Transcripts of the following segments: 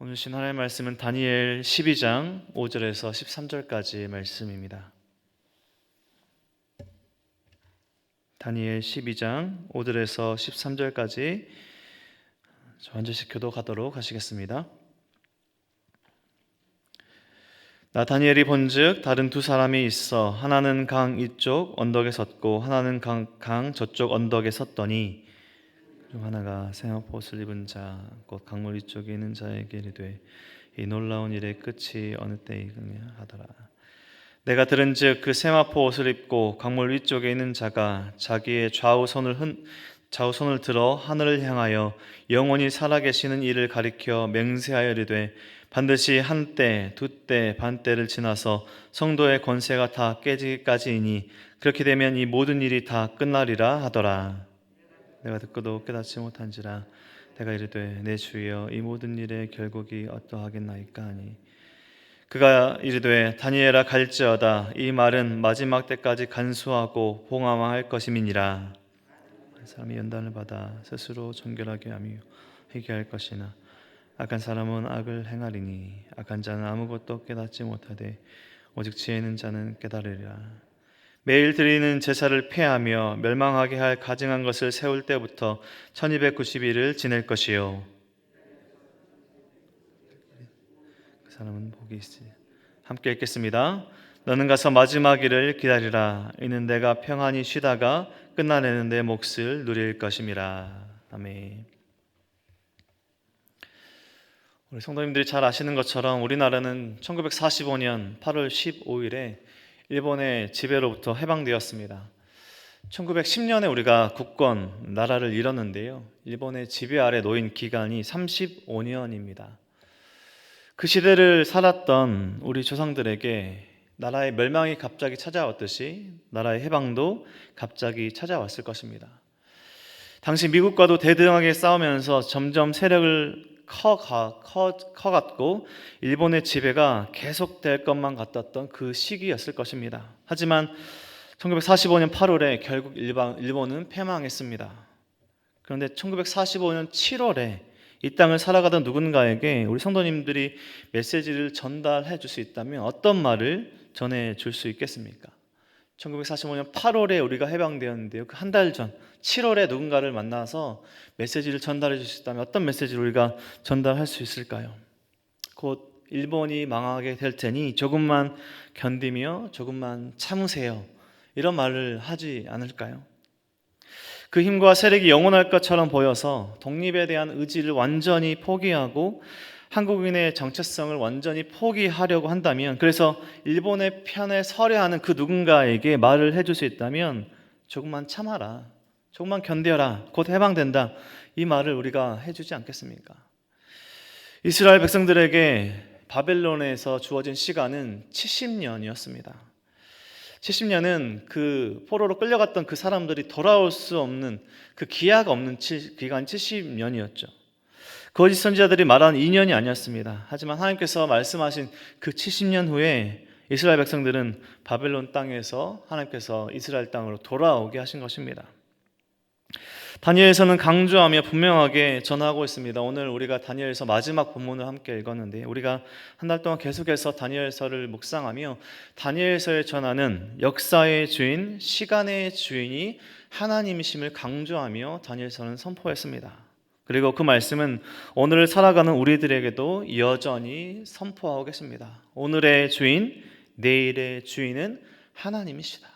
오늘 신 하나님의 말씀은 다니엘 12장 5절에서 13절까지의 말씀입니다. 다니엘 12장 5절에서 13절까지 한 절씩 교도가도록 하시겠습니다. 나 다니엘이 본즉 다른 두 사람이 있어 하나는 강 이쪽 언덕에 섰고 하나는 강, 강 저쪽 언덕에 섰더니 중 하나가 세마포옷을 입은 자 곧 강물 이쪽에 있는 자에게 이르되 이 놀라운 일의 끝이 어느 때이겠냐 하더라. 내가 들은즉 그 세마포 옷을 입고 강물 위쪽에 있는 자가 자기의 좌우 손을 흔 좌우 손을 들어 하늘을 향하여 영원히 살아계시는 이를 가리켜 맹세하여 이르되 반드시 한때 두때 반때를 지나서 성도의 권세가 다 깨지기까지이니 그렇게 되면 이 모든 일이 다 끝나리라 하더라 내가 듣고도 깨닫지 못한지라 내가 이르되 내 주여 이 모든 일의 결국이 어떠하겠나이까 하니. 그가 이르되 다니엘아 갈지어다. 이 말은 마지막 때까지 간수하고 봉함할 것임이니라. 사람이 연단을 받아 스스로 정결하게 하며 회개할 것이나 악한 사람은 악을 행하리니 악한 자는 아무것도 깨닫지 못하되 오직 지혜 있는 자는 깨달으리라 매일 드리는 제사를 폐하며 멸망하게 할 가증한 것을 세울 때부터 1290일을 지낼 것이요. 그 사람은 복이 있으리 함께 읽겠습니다. 너는 가서 마지막 일을 기다리라. 이는 내가 평안히 쉬다가 끝나내는 내 몫을 누릴 것임이라. 아멘. 우리 성도님들이 잘 아시는 것처럼 우리나라는 1945년 8월 15일에 일본의 지배로부터 해방되었습니다. 1910년에 우리가 국권, 나라를 잃었는데요. 일본의 지배 아래 놓인 기간이 35년입니다. 그 시대를 살았던 우리 조상들에게 나라의 멸망이 갑자기 찾아왔듯이 나라의 해방도 갑자기 찾아왔을 것입니다. 당시 미국과도 대등하게 싸우면서 점점 세력을 커가, 커, 커갔고 일본의 지배가 계속될 것만 같았던 그 시기였을 것입니다. 하지만 1945년 8월에 결국 일방, 일본은 패망했습니다. 그런데 1945년 7월에 이 땅을 살아가던 누군가에게 우리 성도님들이 메시지를 전달해 줄 수 있다면 어떤 말을 전해 줄 수 있겠습니까? 1945년 8월에 우리가 해방되었는데요. 그 한 달 전, 7월에 누군가를 만나서 메시지를 전달해 줄 수 있다면 어떤 메시지를 우리가 전달할 수 있을까요? 곧 일본이 망하게 될 테니 조금만 견디며 조금만 참으세요. 이런 말을 하지 않을까요? 그 힘과 세력이 영원할 것처럼 보여서 독립에 대한 의지를 완전히 포기하고 한국인의 정체성을 완전히 포기하려고 한다면 그래서 일본의 편에 서려 하는 그 누군가에게 말을 해줄 수 있다면 조금만 참아라. 조금만 견뎌라. 곧 해방된다. 이 말을 우리가 해주지 않겠습니까? 이스라엘 백성들에게 바벨론에서 주어진 시간은 70년이었습니다. 70년은 그 포로로 끌려갔던 그 사람들이 돌아올 수 없는 그 기약 없는 기간 70년이었죠. 거짓 선지자들이 말한 2년이 아니었습니다. 하지만 하나님께서 말씀하신 그 70년 후에 이스라엘 백성들은 바벨론 땅에서 하나님께서 이스라엘 땅으로 돌아오게 하신 것입니다. 다니엘서는 강조하며 분명하게 전하고 있습니다. 오늘 우리가 다니엘서 마지막 본문을 함께 읽었는데 우리가 한 달 동안 계속해서 다니엘서를 묵상하며 다니엘서에 전하는 역사의 주인, 시간의 주인이 하나님이심을 강조하며 다니엘서는 선포했습니다. 그리고 그 말씀은 오늘을 살아가는 우리들에게도 여전히 선포하고 계십니다. 오늘의 주인, 내일의 주인은 하나님이시다.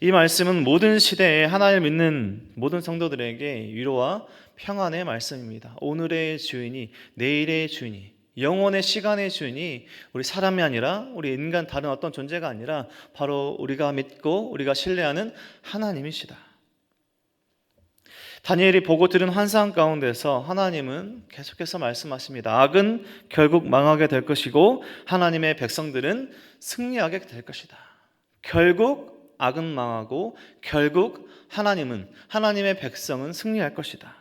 이 말씀은 모든 시대에 하나님을 믿는 모든 성도들에게 위로와 평안의 말씀입니다. 오늘의 주인이 내일의 주인이 영원의 시간의 주인이 우리 사람이 아니라 우리 인간 다른 어떤 존재가 아니라 바로 우리가 믿고 우리가 신뢰하는 하나님이시다. 다니엘이 보고 들은 환상 가운데서 하나님은 계속해서 말씀하십니다. 악은 결국 망하게 될 것이고 하나님의 백성들은 승리하게 될 것이다. 결국 악은 망하고 결국 하나님은 하나님의 백성은 승리할 것이다.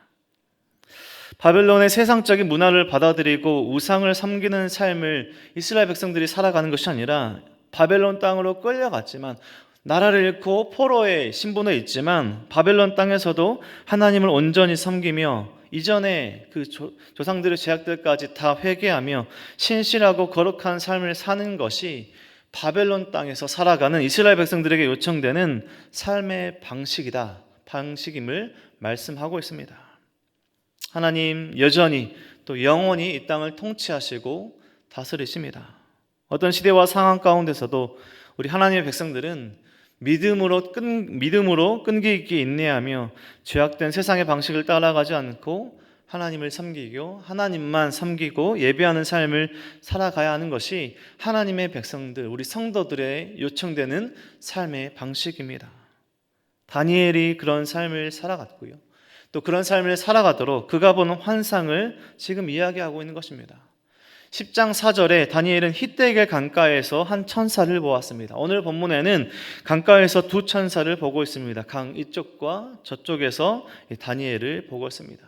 바벨론의 세상적인 문화를 받아들이고 우상을 섬기는 삶을 이스라엘 백성들이 살아가는 것이 아니라 바벨론 땅으로 끌려갔지만 나라를 잃고 포로의 신분에 있지만 바벨론 땅에서도 하나님을 온전히 섬기며 이전에 그 조, 조상들의 죄악들까지 다 회개하며 신실하고 거룩한 삶을 사는 것이 바벨론 땅에서 살아가는 이스라엘 백성들에게 요청되는 삶의 방식이다. 방식임을 말씀하고 있습니다. 하나님 여전히 또 영원히 이 땅을 통치하시고 다스리십니다. 어떤 시대와 상황 가운데서도 우리 하나님의 백성들은 믿음으로 끈 믿음으로 끈기 있게 인내하며 죄악된 세상의 방식을 따라가지 않고 하나님을 섬기고 하나님만 섬기고 예배하는 삶을 살아가야 하는 것이 하나님의 백성들 우리 성도들의 요청되는 삶의 방식입니다. 다니엘이 그런 삶을 살아갔고요. 또 그런 삶을 살아가도록 그가 보는 환상을 지금 이야기하고 있는 것입니다. 10장 4절에 다니엘은 히데겔 강가에서 한 천사를 보았습니다. 오늘 본문에는 강가에서 두 천사를 보고 있습니다. 강 이쪽과 저쪽에서 다니엘을 보고 있습니다.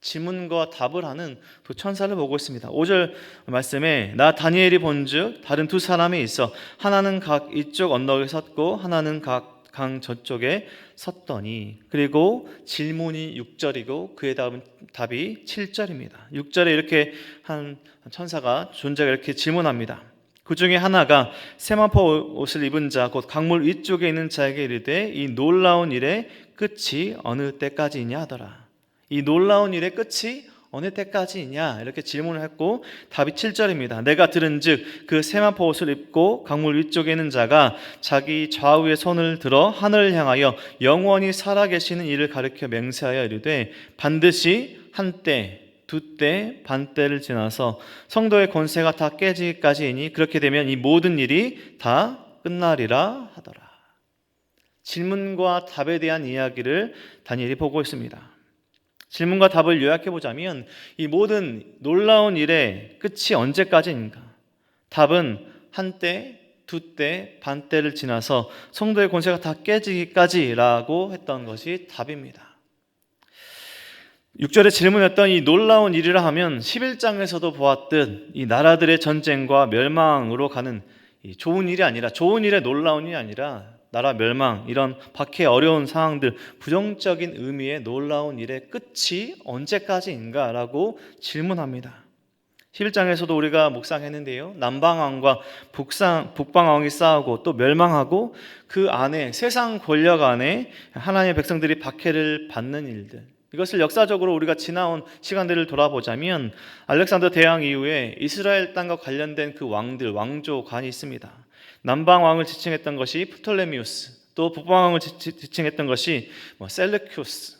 지문과 답을 하는 두 천사를 보고 있습니다. 5절 말씀에 나 다니엘이 본즉 다른 두 사람이 있어 하나는 각 이쪽 언덕에 섰고 하나는 각 강 저쪽에 섰더니 그리고 질문이 6절이고 그의 답은 답이 7절입니다. 6절에 이렇게 한 천사가 존재가 이렇게 질문합니다. 그 중에 하나가 세마포 옷을 입은 자 곧 강물 위쪽에 있는 자에게 이르되 이 놀라운 일의 끝이 어느 때까지이냐 하더라. 이 놀라운 일의 끝이 어느 때까지이냐 이렇게 질문을 했고 답이 7절입니다. 내가 들은즉 그 세마포 옷을 입고 강물 위쪽에 있는 자가 자기 좌우에 손을 들어 하늘을 향하여 영원히 살아계시는 이를 가리켜 맹세하여 이르되 반드시 한때 두때 반때를 지나서 성도의 권세가 다 깨지기까지이니 그렇게 되면 이 모든 일이 다 끝나리라 하더라. 질문과 답에 대한 이야기를 다니엘이 보고 있습니다. 질문과 답을 요약해 보자면 이 모든 놀라운 일의 끝이 언제까지인가? 답은 한때, 두때, 반때를 지나서 성도의 권세가 다 깨지기까지라고 했던 것이 답입니다. 6절에 질문했던 이 놀라운 일이라 하면 11장에서도 보았듯 이 나라들의 전쟁과 멸망으로 가는 좋은 일이 아니라 좋은 일의 놀라운 일이 아니라 나라 멸망, 이런 밖에 어려운 상황들, 부정적인 의미의 놀라운 일의 끝이 언제까지인가라고 질문합니다. 11장에서도 우리가 묵상했는데요. 남방왕과 북상, 북방왕이 싸우고 또 멸망하고 그 안에 세상 권력 안에 하나님의 백성들이 박해를 받는 일들. 이것을 역사적으로 우리가 지나온 시간들을 돌아보자면 알렉산더 대왕 이후에 이스라엘 땅과 관련된 그 왕들, 왕조관이 있습니다. 남방 왕을 지칭했던 것이 프톨레미우스, 또 북방 왕을 지칭했던 것이 뭐 셀레큐스.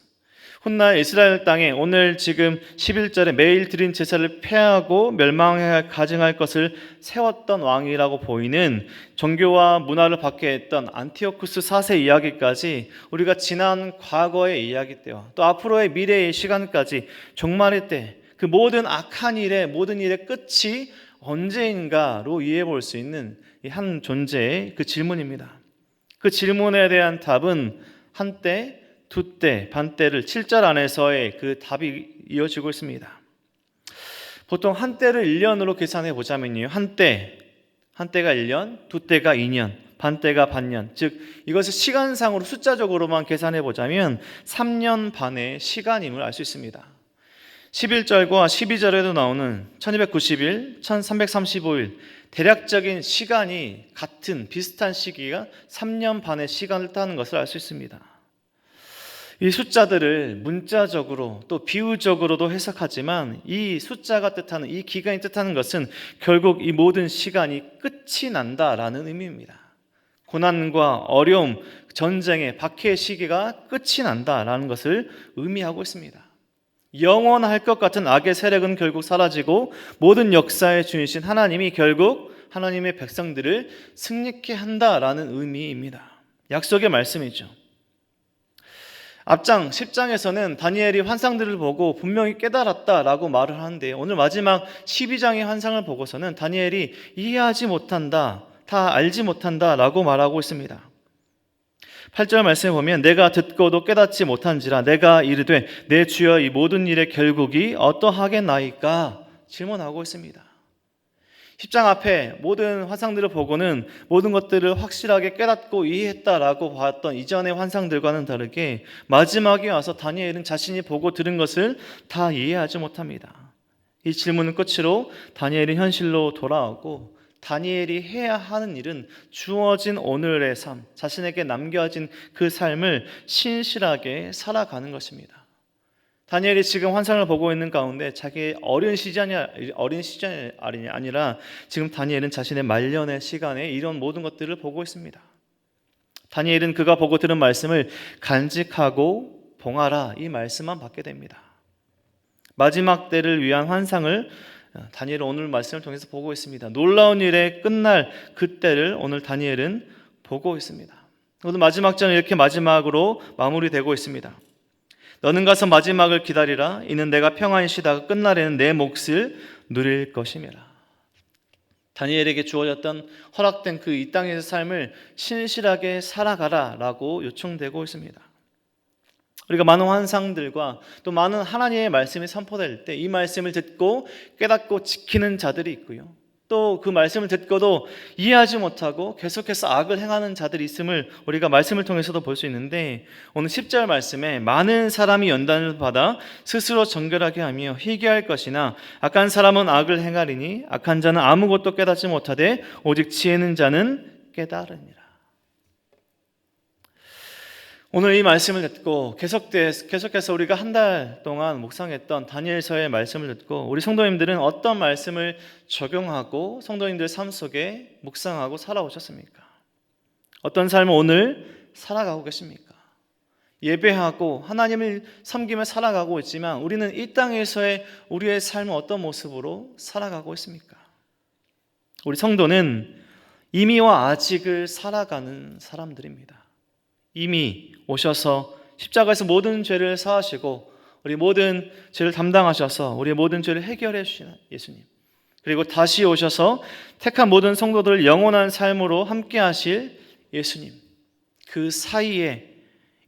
훗날 이스라엘 땅에 오늘 지금 11절에 매일 드린 제사를 폐하고 멸망해 가증할 것을 세웠던 왕이라고 보이는 종교와 문화를 받게 했던 안티오쿠스 4세 이야기까지 우리가 지난 과거의 이야기 때와 또 앞으로의 미래의 시간까지 종말의 때 그 모든 악한 일의 모든 일의 끝이 언제인가로 이해해 볼 수 있는 한 존재의 그 질문입니다. 그 질문에 대한 답은 한때, 두때, 반때를 7절 안에서의 그 답이 이어지고 있습니다. 보통 한때를 1년으로 계산해 보자면요. 한때, 한때가 1년, 두때가 2년, 반때가 반년. 즉 이것을 시간상으로 숫자적으로만 계산해 보자면 3년 반의 시간임을 알 수 있습니다. 11절과 12절에도 나오는 1290일, 1335일 대략적인 시간이 같은 비슷한 시기가 3년 반의 시간을 따는 것을 알 수 있습니다. 이 숫자들을 문자적으로 또 비유적으로도 해석하지만 이 숫자가 뜻하는 이 기간이 뜻하는 것은 결국 이 모든 시간이 끝이 난다라는 의미입니다. 고난과 어려움, 전쟁의 박해의 시기가 끝이 난다라는 것을 의미하고 있습니다. 영원할 것 같은 악의 세력은 결국 사라지고 모든 역사의 주이신 하나님이 결국 하나님의 백성들을 승리케 한다라는 의미입니다. 약속의 말씀이죠. 앞장 10장에서는 다니엘이 환상들을 보고 분명히 깨달았다라고 말을 하는데 오늘 마지막 12장의 환상을 보고서는 다니엘이 이해하지 못한다, 다 알지 못한다라고 말하고 있습니다. 8절 말씀에 보면 내가 듣고도 깨닫지 못한지라 내가 이르되 내 주여 이 모든 일의 결국이 어떠하겠나이까 질문하고 있습니다. 십장 앞에 모든 환상들을 보고는 모든 것들을 확실하게 깨닫고 이해했다라고 봤던 이전의 환상들과는 다르게 마지막에 와서 다니엘은 자신이 보고 들은 것을 다 이해하지 못합니다. 이 질문은 끝으로 다니엘은 현실로 돌아오고 다니엘이 해야 하는 일은 주어진 오늘의 삶, 자신에게 남겨진 그 삶을 신실하게 살아가는 것입니다. 다니엘이 지금 환상을 보고 있는 가운데 자기 어린 시절이 어린 시절이 아니라 지금 다니엘은 자신의 말년의 시간에 이런 모든 것들을 보고 있습니다. 다니엘은 그가 보고 들은 말씀을 간직하고 봉하라 이 말씀만 받게 됩니다. 마지막 때를 위한 환상을 다니엘은 오늘 말씀을 통해서 보고 있습니다. 놀라운 일의 끝날 그때를 오늘 다니엘은 보고 있습니다. 오늘 마지막 장 이렇게 마지막으로 마무리되고 있습니다. 너는 가서 마지막을 기다리라. 이는 내가 평안히 쉬다가 끝날에는 내 몫을 누릴 것임이라. 다니엘에게 주어졌던 허락된 그 이 땅에서 삶을 신실하게 살아가라 라고 요청되고 있습니다. 우리가 많은 환상들과 또 많은 하나님의 말씀이 선포될 때 이 말씀을 듣고 깨닫고 지키는 자들이 있고요. 또 그 말씀을 듣고도 이해하지 못하고 계속해서 악을 행하는 자들이 있음을 우리가 말씀을 통해서도 볼 수 있는데 오늘 10절 말씀에 많은 사람이 연단을 받아 스스로 정결하게 하며 희귀할 것이나 악한 사람은 악을 행하리니 악한 자는 아무것도 깨닫지 못하되 오직 지혜는 자는 깨달으니라. 오늘 이 말씀을 듣고 계속해서 우리가 한 달 동안 묵상했던 다니엘서의 말씀을 듣고 우리 성도님들은 어떤 말씀을 적용하고 성도님들 삶 속에 묵상하고 살아오셨습니까? 어떤 삶을 오늘 살아가고 계십니까? 예배하고 하나님을 섬기며 살아가고 있지만 우리는 이 땅에서의 우리의 삶은 어떤 모습으로 살아가고 있습니까? 우리 성도는 이미와 아직을 살아가는 사람들입니다. 이미 오셔서 십자가에서 모든 죄를 사하시고 우리 모든 죄를 담당하셔서 우리 모든 죄를 해결해 주시는 예수님. 그리고 다시 오셔서 택한 모든 성도들을 영원한 삶으로 함께 하실 예수님. 그 사이에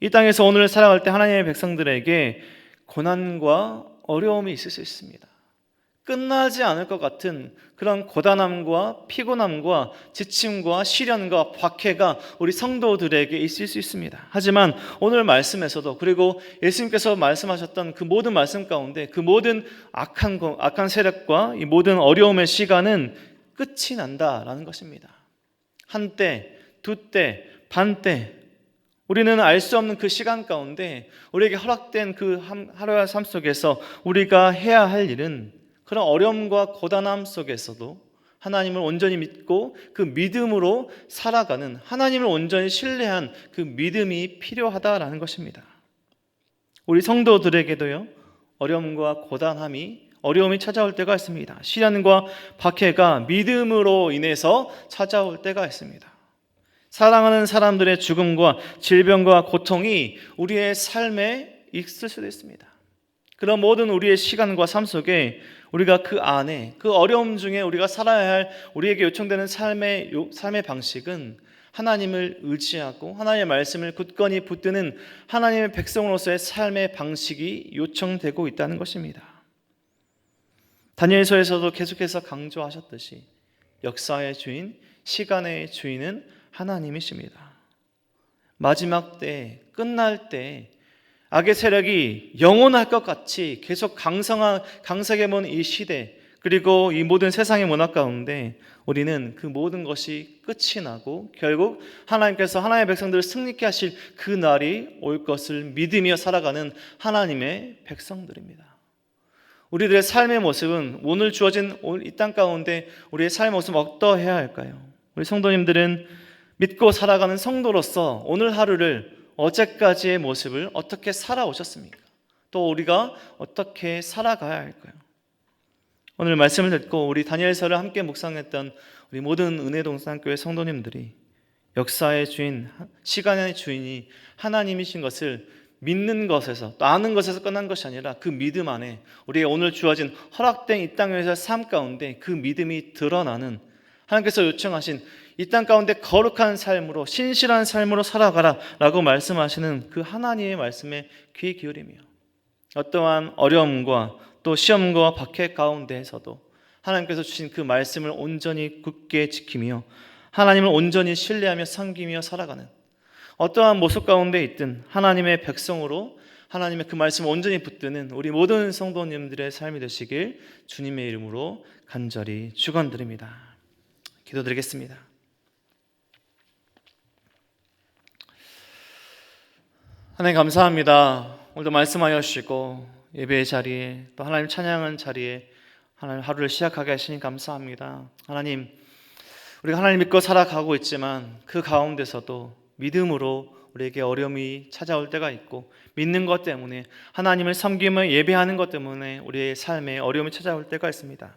이 땅에서 오늘 살아갈 때 하나님의 백성들에게 고난과 어려움이 있을 수 있습니다. 끝나지 않을 것 같은 그런 고단함과 피곤함과 지침과 시련과 박해가 우리 성도들에게 있을 수 있습니다. 하지만 오늘 말씀에서도 그리고 예수님께서 말씀하셨던 그 모든 말씀 가운데 그 모든 악한 악한 세력과 이 모든 어려움의 시간은 끝이 난다라는 것입니다. 한때, 두 때, 반 때, 우리는 알 수 없는 그 시간 가운데 우리에게 허락된 그 하루의 삶 속에서 우리가 해야 할 일은 그런 어려움과 고단함 속에서도 하나님을 온전히 믿고 그 믿음으로 살아가는 하나님을 온전히 신뢰한 그 믿음이 필요하다라는 것입니다. 우리 성도들에게도요, 어려움과 고단함이 어려움이 찾아올 때가 있습니다. 시련과 박해가 믿음으로 인해서 찾아올 때가 있습니다. 사랑하는 사람들의 죽음과 질병과 고통이 우리의 삶에 있을 수도 있습니다. 그런 모든 우리의 시간과 삶 속에 우리가 그 안에 그 어려움 중에 우리가 살아야 할 우리에게 요청되는 삶의 삶의 방식은 하나님을 의지하고 하나님의 말씀을 굳건히 붙드는 하나님의 백성으로서의 삶의 방식이 요청되고 있다는 것입니다. 다니엘서에서도 계속해서 강조하셨듯이 역사의 주인, 시간의 주인은 하나님이십니다. 마지막 때, 끝날 때 악의 세력이 영원할 것 같이 계속 강성한 강세게 본이 시대 그리고 이 모든 세상의 문화 가운데 우리는 그 모든 것이 끝이 나고 결국 하나님께서 하나님의 백성들을 승리케 하실 그 날이 올 것을 믿으며 살아가는 하나님의 백성들입니다. 우리들의 삶의 모습은 오늘 주어진 이 땅 가운데 우리의 삶의 모습 어떠해야 할까요? 우리 성도님들은 믿고 살아가는 성도로서 오늘 하루를 어제까지의 모습을 어떻게 살아오셨습니까? 또 우리가 어떻게 살아가야 할까요? 오늘 말씀을 듣고 우리 다니엘서를 함께 묵상했던 우리 모든 은혜동산교회 성도님들이 역사의 주인, 시간의 주인이 하나님이신 것을 믿는 것에서 또 아는 것에서 끝난 것이 아니라 그 믿음 안에 우리의 오늘 주어진 허락된 이 땅에서 삶 가운데 그 믿음이 드러나는 하나님께서 요청하신 이 땅 가운데 거룩한 삶으로 신실한 삶으로 살아가라라고 말씀하시는 그 하나님의 말씀에 귀 기울이며 어떠한 어려움과 또 시험과 박해 가운데에서도 하나님께서 주신 그 말씀을 온전히 굳게 지키며 하나님을 온전히 신뢰하며 섬기며 살아가는 어떠한 모습 가운데 있든 하나님의 백성으로 하나님의 그 말씀을 온전히 붙드는 우리 모든 성도님들의 삶이 되시길 주님의 이름으로 간절히 축원드립니다. 기도드리겠습니다. 하나님 감사합니다. 오늘도 말씀하여 주시고 예배의 자리에 또 하나님 찬양하는 자리에 하나님 하루를 시작하게 하시니 감사합니다. 하나님 우리가 하나님 믿고 살아가고 있지만 그 가운데서도 믿음으로 우리에게 어려움이 찾아올 때가 있고 믿는 것 때문에 하나님을 섬기며 예배하는 것 때문에 우리의 삶에 어려움이 찾아올 때가 있습니다.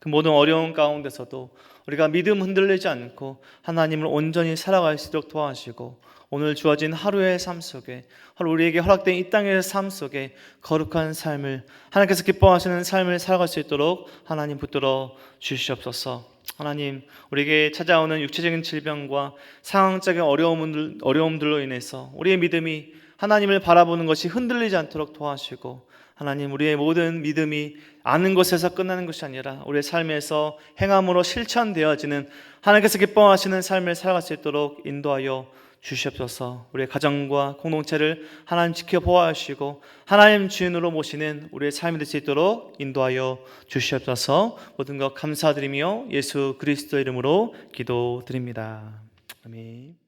그 모든 어려움 가운데서도 우리가 믿음 흔들리지 않고 하나님을 온전히 살아갈 수 있도록 도와주시고 오늘 주어진 하루의 삶 속에 우리에게 허락된 이 땅의 삶 속에 거룩한 삶을 하나님께서 기뻐하시는 삶을 살아갈 수 있도록 하나님 붙들어 주시옵소서. 하나님 우리에게 찾아오는 육체적인 질병과 상황적인 어려움들, 어려움들로 인해서 우리의 믿음이 하나님을 바라보는 것이 흔들리지 않도록 도와주시고 하나님 우리의 모든 믿음이 아는 것에서 끝나는 것이 아니라 우리의 삶에서 행함으로 실천되어지는 하나님께서 기뻐하시는 삶을 살아갈 수 있도록 인도하여 주시옵소서. 우리의 가정과 공동체를 하나님 지켜 보아주시고 하나님 주인으로 모시는 우리의 삶이 될 수 있도록 인도하여 주시옵소서. 모든 것 감사드리며 예수 그리스도 이름으로 기도드립니다. 아멘.